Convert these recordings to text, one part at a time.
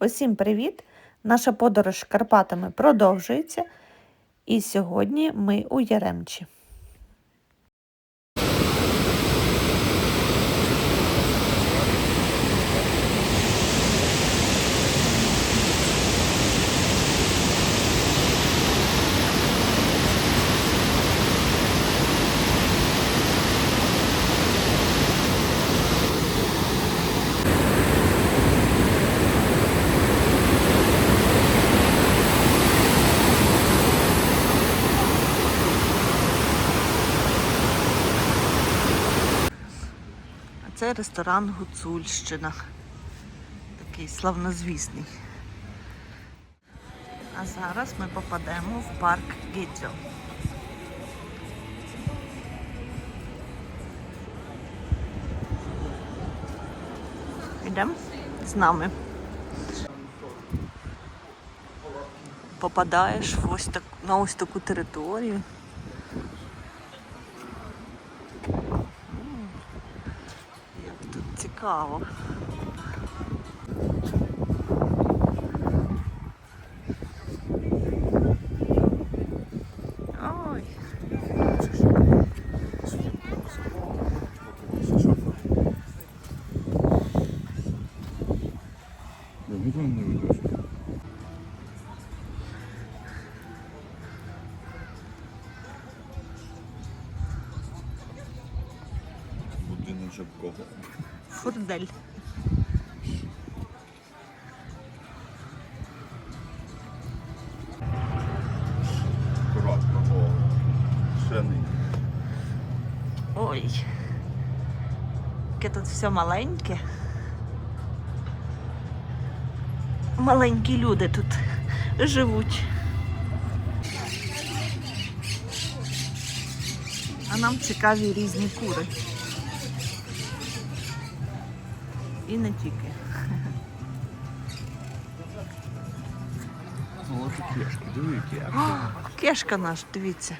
Усім привіт! Наша подорож Карпатами продовжується. І сьогодні ми у Яремчі. Це ресторан Гуцульщина. Такий славнозвісний. А зараз ми попадемо в парк Гідзьо. Йдемо з нами. Попадаєш в ось так, на ось таку територію. Як тут цікаво. Ой. Будиночок кого? Фурдель. Акуратно, бо ще не. Ой. Яке тут все маленьке. Маленькі люди тут живуть. А нам цікаві різні кури. І не тільки. О, кешки, диви, які. Кешка наш, дивіться.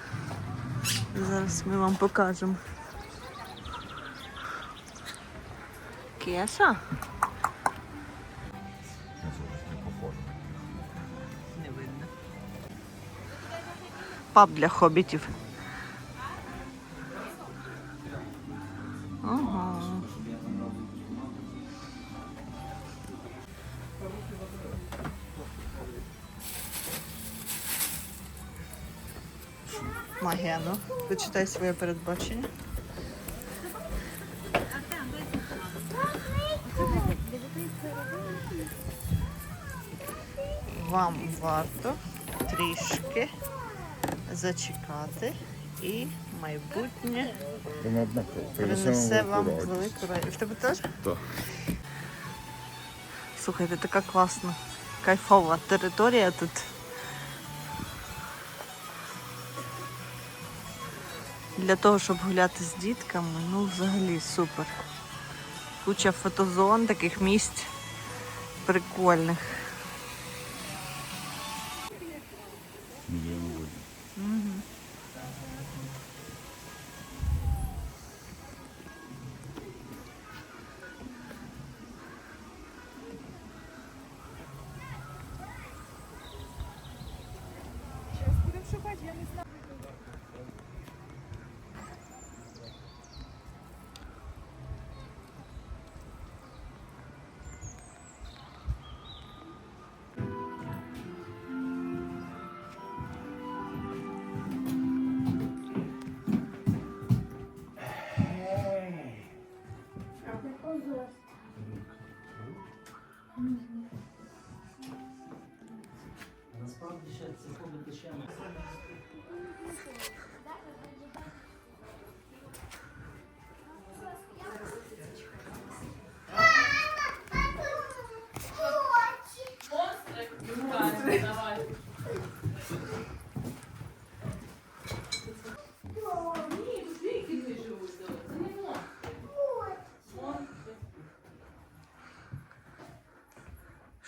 Зараз ми вам покажемо. Кеша? Не видно. Паб для хобітів. Ага. Магено, почитай своє передбачення. Вам варто трішки зачекати і майбутнє принесе вам велику радість. В тебе теж? Так. Слухайте, така класна, кайфова територія тут. Для того, щоб гуляти з дітками, ну взагалі супер. Куча фотозон, таких місць прикольних.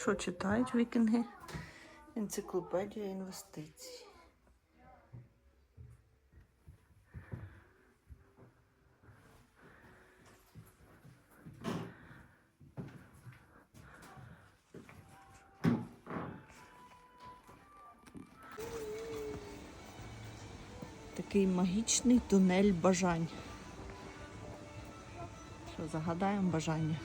Що читають вікінги? Енциклопедія інвестицій. Такий магічний тунель бажань. Що загадаємо бажання?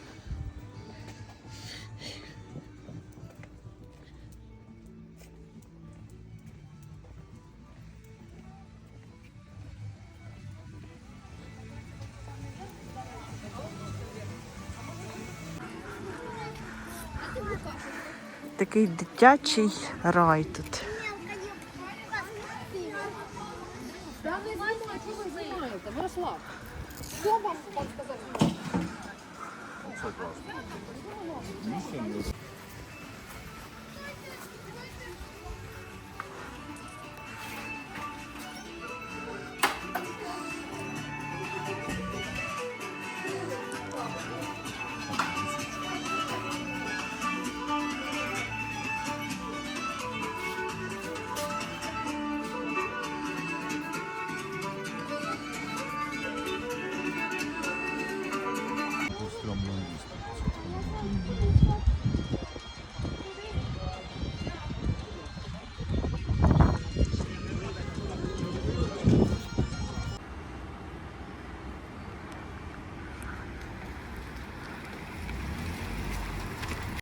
Такий дитячий рай тут. Що вам сказати?